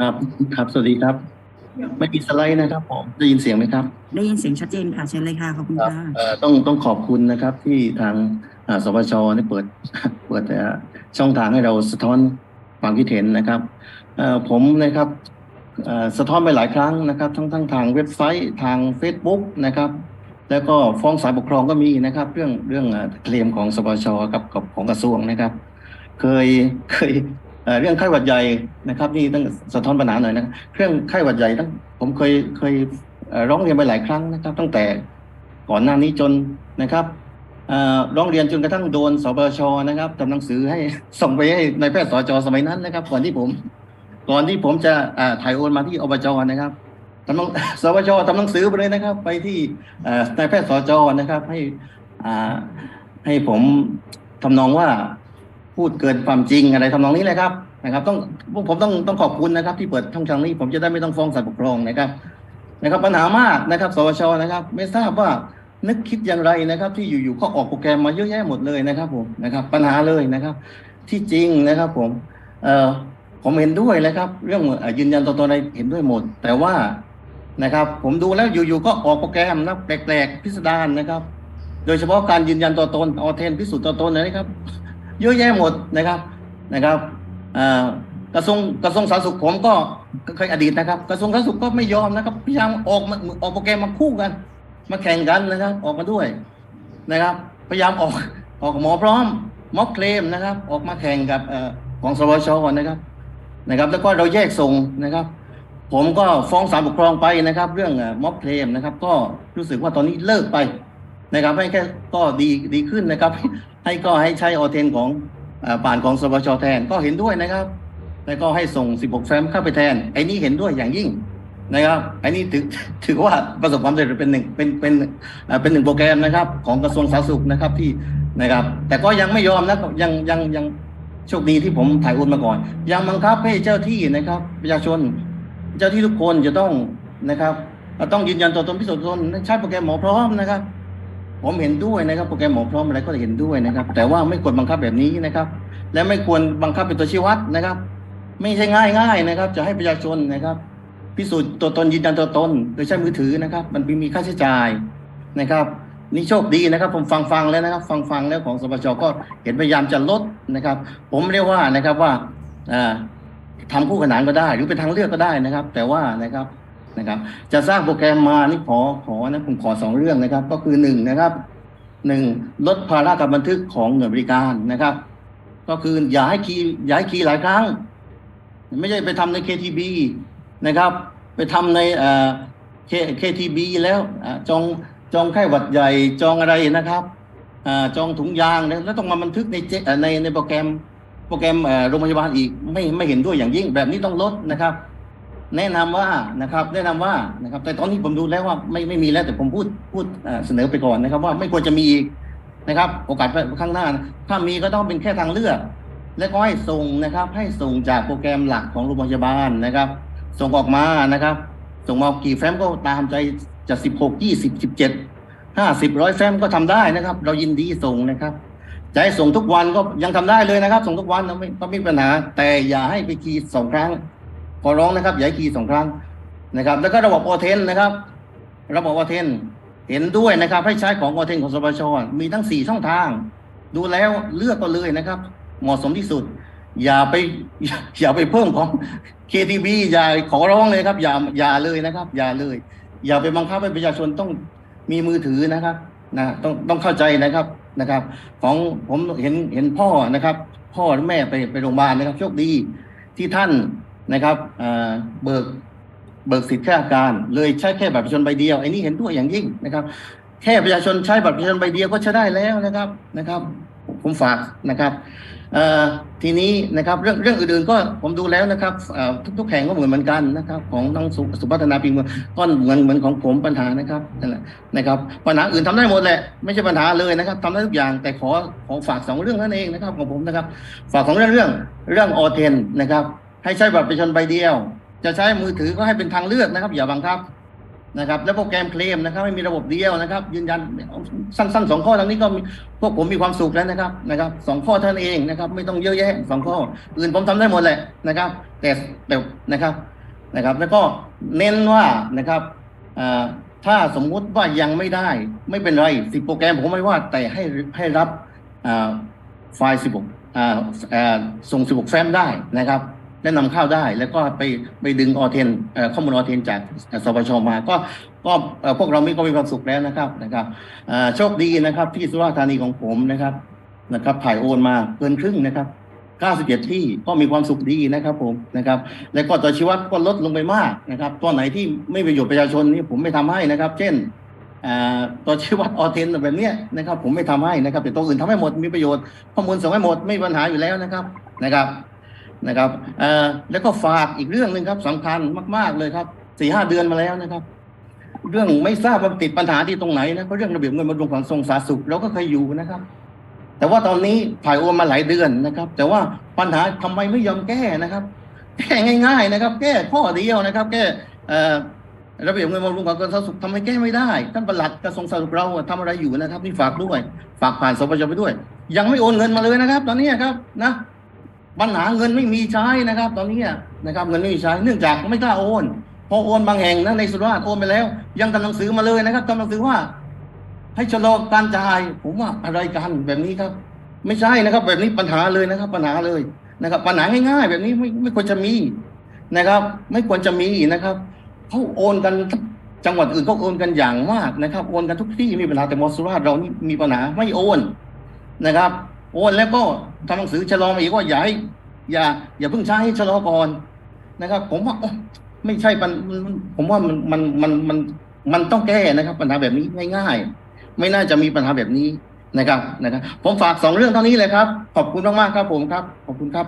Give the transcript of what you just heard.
ครับครับ สวัสดีครับ ไม่มีสไลด์นะครับผมได้ยินเสียงไหมครับ ได้ยินเสียงชัดเจนค่ะเชิญเลยค่ะขอบคุณครับค่ะเอ่อต้องต้องขอบคุณนะครับที่ทางอ่าสปชได้เปิดเปิดเอ่อช่องทางให้เราสะท้อนความคิดเห็นนะครับเอ่อผมนะครับเอ่อสะท้อนไปหลายครั้งนะครับ ทั้งทั้งทางเว็บไซต์ทาง Facebook นะครับ แล้วก็ฟ้องศาลปกครองก็มีนะครับ เรื่องเรื่องเอ่อเคลมของสปชกับกับของกระทรวงนะครับ เคยเคย เรื่องไข้หวัดใหญ่นะครับนี่ต้องสะท้อนปัญหาหน่อยนะเรื่องไข้หวัดใหญ่ตั้งผมเคยเคยร้องเรียนไปหลายครั้งนะครับ ตั้งแต่ก่อนหน้านี้จนนะครับร้องเรียนจนกระทั่งโดนสบชนะครับทำหนังสือให้ส่งไปให้ในายแพทย์สจสมัยนั้นนะครับ ก่อนที่ผม ก่อนที่ผมจะถ่ายโอนมาที่อบจนะครับทำหนังสบชทำหนังสือไปเลยนะครับ ไปที่นายแพทย์สจนะครับ ให้ให้ผมทำนองว่า พูดเกินความจริงอะไรทำนองนี้เลยครับนะครับต้องผมต้องต้องขอบคุณนะครับ ที่เปิดช่องทางนี้ ผมจะได้ไม่ต้องฟ้องศาลปกครองนะครับ นะครับปัญหามากนะครับสวชนะครับ ไม่ทราบว่านึกคิดอย่างไรนะครับ ที่อยู่ๆก็ออกโปรแกรมมาเยอะแยะหมดเลยนะครับ ผมนะครับ ปัญหาเลยนะครับ ที่จริงนะครับ ผมเอ่อผมเห็นด้วยนะครับ เรื่องยืนยันตัวตนอะไรเห็นด้วยหมด แต่ว่านะครับ ผมดูแล้วอยู่ๆก็ออกโปรแกรมนะแปลกๆพิสดารนะครับ โดยเฉพาะการยืนยันตัวตนออเทนพิสูจน์ตัวตนนะครับ เยอะแยะหมดนะครับนะครับกระทรวงกระทรวงสาธารณสุขผมก็เคยอดีตนะครับ กระทรวงสาธารณสุขก็ไม่ยอมนะครับพยายามออกมาออกโปรแกรมมาคู่กัน มาแข่งกันนะครับ ออกมาด้วยนะครับ พยายามออกออกหมอพร้อมม็อกเคลมนะครับ ออกมาแข่งกับอของสวชนะครับนะครับ แล้วก็เราแยกส่งนะครับ ผมก็ฟ้องศาลปกครองไปนะครับ เรื่องม็อบเคลมนะครับ ก็รู้สึกว่าตอนนี้เลิกไป นะครับให้แค่ก็ดีดีขึ้นนะครับ ให้ก็ให้ใช้ออเทนของเอ่อผ่านของสปชแทนก็เห็นด้วยนะครับ แล้วก็ให้ส่ง 16 แฟ้มเข้าไปแทน ไอ้นี้เห็นด้วยอย่างยิ่งนะครับไอ้นี้ถือถือว่าประสบความสำเร็จเป็นหนึ่งเป็นเป็นเป็นหนึ่งโปรแกรมนะครับ ของกระทรวงสาธารณสุขนะครับที่นะครับ แต่ก็ยังไม่ยอมนะยังยังยังโชคดีที่ผมถ่ายโอนมาก่อน ยังบังคับให้เจ้าที่นะครับ ประชาชน เจ้าที่ทุกคนจะต้องนะครับต้องยืนยันตัวตนพิสูจน์ตัวตนใช้โปรแกรมหมอพร้อมนะครับ ผมเห็นด้วยนะครับโปรแกรมหมอพร้อมอะไรก็เห็นด้วยนะครับ แต่ว่าไม่ควรบังคับแบบนี้นะครับ และไม่ควรบังคับเป็นตัวชี้วัดนะครับ ไม่ใช่ง่ายง่ายๆนะครับ จะให้ประชาชนนะครับ พิสูจน์ตัวตนยืนยันตัวตน โดยใช้มือถือนะครับ มันมีค่าใช้จ่ายนะครับนี่โชคดีนะครับ ผมฟังฟังแล้วนะครับ ฟังฟังแล้วของสปชก็เห็นพยายามจะลดนะครับ ผมเรียกว่านะครับว่าอ่าทำคู่ขนานก็ได้ หรือเป็นทางเลือกก็ได้นะครับ แต่ว่านะครับ นะครับ จะสร้างโปรแกรมมานี่ขอขอนะผมขอสองเรื่องนะครับ ก็คือหนึ่งนะครับหนึ่งลดภาระการบันทึกของหน่วยบริการนะครับ ก็คืออย่าให้คีย์อย่าให้คีย์หลายครั้ง ไม่ใช่ไปทำใน KTB นะครับ ไปทำในเอ่อ K- KTB แล้วจองจองไข้หวัดใหญ่จองอะไรนะครับอจองถุงยางแล้วต้องมาบันทึกในเจในในโปรแกรมโปรแกรมโรงพยาบาลอีกไม่ไม่เห็นด้วยอย่างยิ่งแบบนี้ต้องลดนะครับ แนะนำว่านะครับแนะนำว่านะครับแต่ตอนนี้ผมดูแล้วว่าไม่ไม่มีแล้วแต่ผมพูดพูดเสนอไปก่อนนะครับ ว่าไม่ควรจะมีอีกนะครับ โอกาสข้างหน้า ถ้ามีก็ต้องเป็นแค่ทางเลือก และก็ให้ส่งนะครับ ให้ส่งจากโปรแกรมหลักของโรงพยาบาลนะครับ ส่งออกมานะครับ ส่งมากี่แฟ้มก็ตามใจจะสิบหกยี่สิบสิบเจ็ดห้าสิบร้อยแฟ้มก็ทำได้นะครับ เรายินดีส่งนะครับจะให้ส่งทุกวันก็ยังทำได้เลยนะครับ ส่งทุกวันนะไม่ก็ไม่มีปัญหา แต่อย่าให้ไปคีสองครั้ง ขอร้องนะครับอย่าให้คีย์สองครั้งนะครับ แล้วก็ระบบโอเทนนะครับ ระบบโอเทนเห็นด้วยนะครับ ให้ใช้ของโอเทนของสปชมีทั้งสี่ช่องทาง ดูแล้วเลือกก็เลยนะครับ เหมาะสมที่สุด อย่าไปอย่าไปเพิ่มของ KTB อย่าขอร้องเลยครับ อย่าอย่าเลยนะครับ อย่าเลย อย่าไปบังคับให้ประชาชนต้องมีมือถือนะครับนะต้องต้องเข้าใจนะครับนะครับ ของผมเห็นเห็นพ่อนะครับ พ่อและแม่ไปไปโรงพยาบาลนะครับโชคดีที่ท่าน นะครับเบิกเบิกสิทธิ์แค่อาการ เลยใช้แค่บัตรประชาชนใบเดียวไอ้นี่เห็นด้วยอย่างยิ่งนะครับแค่ประชาชนใช้บัตรประชาชนใบเดียวก็ใช้ได้แล้วนะครับนะครับ ผมฝากนะครับทีนี้นะครับเรื่องเรื่องอื่นๆก็ผมดูแล้วนะครับเอ่อทุกๆแห่งก็เหมือนเหมือนกันนะครับ ของน้องสุสุพัฒนาปีเมืองก็เหมือนเหมือนของผมปัญหานะครับนั่นแหละนะครับปัญหาอื่นทำได้หมดแหละไม่ใช่ปัญหาเลยนะครับทำได้ทุกอย่างแต่ขอขอฝากสองเรื่องนั่นเองนะครับของผมนะครับ ฝากของเรื่องเรื่องเรื่องออเทนนะครับ ให้ใช้บัตรประชาชนใบเดียว จะใช้มือถือก็ให้เป็นทางเลือกนะครับ อย่าบังคับนะครับ และโปรแกรมเคลมนะครับไม่มีระบบเดียวนะครับ ยืนยันสั้นๆสองข้อทั้งนี้ก็พวกผมมีความสุขแล้วนะครับนะครับสองข้อท่านเองนะครับ ไม่ต้องเยอะแยะสองข้อ อื่นผมทำได้หมดแหละนะครับ แต่แต่นะครับนะครับ แล้วก็เน้นว่านะครับถ้าสมมุติว่ายังไม่ได้ไม่เป็นไรสิบโปรแกรมผมไม่ว่าแต่ให้ให้รับไฟล์สิบหกส่งสิบหกแฟ้มได้นะครับ และนำเข้าได้ แล้วก็ไปไปดึงออเทนข้อมูลออเทนจากสปชมาก็ก็พวกเรามีก็มีความสุขแล้วนะครับนะครับโชคดีนะครับ ที่สุราษฎร์ธานีของผมนะครับนะครับถ่ายโอนมาเกินครึ่งนะครับ97ที่ก็มีความสุขดีนะครับผมนะครับ แล้วก็ตัวชีวัดก็ลดลงไปมากนะครับ ตัวไหนที่ไม่ประโยชน์ประชาชนนี่ผมไม่ทำให้นะครับ เช่นอ่าตัวชีวัดออเทนแบบเนี้ยนะครับ ผมไม่ทำให้นะครับแต่ตัวอื่นทำให้หมดมีประโยชน์ข้อมูลส่งให้หมดไม่มีปัญหาอยู่แล้วนะครับนะครับ นะครับแล้วก็ฝากอีกเรื่องหนึ่งครับสำคัญมาก ๆเลยครับสี่ห้าเดือนมาแล้วนะครับ เรื่องไม่ทราบว่าติดปัญหาที่ตรงไหนนะเพราะเรื่องระเบียบเงินบำรุงของทรงสาธารณสุขเราก็เคยอยู่นะครับ แต่ว่าตอนนี้ถ่ายโอนมาหลายเดือนนะครับ แต่ว่าปัญหาทำไมไม่ยอมแก้นะครับแก้ง่าย ๆ นะครับ แก้ข้อเดียวนะครับ แก่ระเบียบเงินบำรุงของกระทรวงสาธารณสุขทำไมแก้ไม่ได้ ท่านประหลัดกระทรวงสาธารณสุขเราทำอะไรอยู่นะครับนี่ฝากด้วย ฝากผ่านสปชไปด้วย ยังไม่โอนเงินมาเลยนะครับ ตอนนี้ครับนะ ปัญหาเงินไม่มีใช้นะครับ ตอนนี้นะครับเงินไม่มีใช้เนื่องจากไม่กล้าโอนพอโอนบางแห่งนะในสุราษฎร์โอนไปแล้ว ยังทำหนังสือมาเลยนะครับทำหนังสือว่า ให้ชะลอการจ่าย ผมว่าอะไรกันแบบนี้ครับ ไม่ใช่นะครับ แบบนี้ปัญหาเลยนะครับ ปัญหาเลยนะครับ ปัญหาง่ายๆ แบบนี้ไม่ไม่ควรจะมีนะครับ ไม่ควรจะมีนะครับเขาโอนกันจังหวัดอื่นก็โอนกันอย่างมากนะครับ โอนกันทุกที่มีปัญหาแต่มอสุราษฎร์เรานี่มีปัญหาไม่โอนนะครับ โอนแล้วก็ทำหนังสือชะลอมาอีกว่าอย่าให้อย่า อย่าเพิ่งใช้ให้ชะลอก่อนนะครับ ผมว่าไม่ใช่ปัญมันผมว่ามันมันมันมันมันต้องแก้นะครับ ปัญหาแบบนี้ง่ายๆไม่น่าจะมีปัญหาแบบนี้นะครับนะครับ ผมฝากสองเรื่องเท่านี้เลยครับ ขอบคุณมากๆครับผมครับ ขอบคุณครับ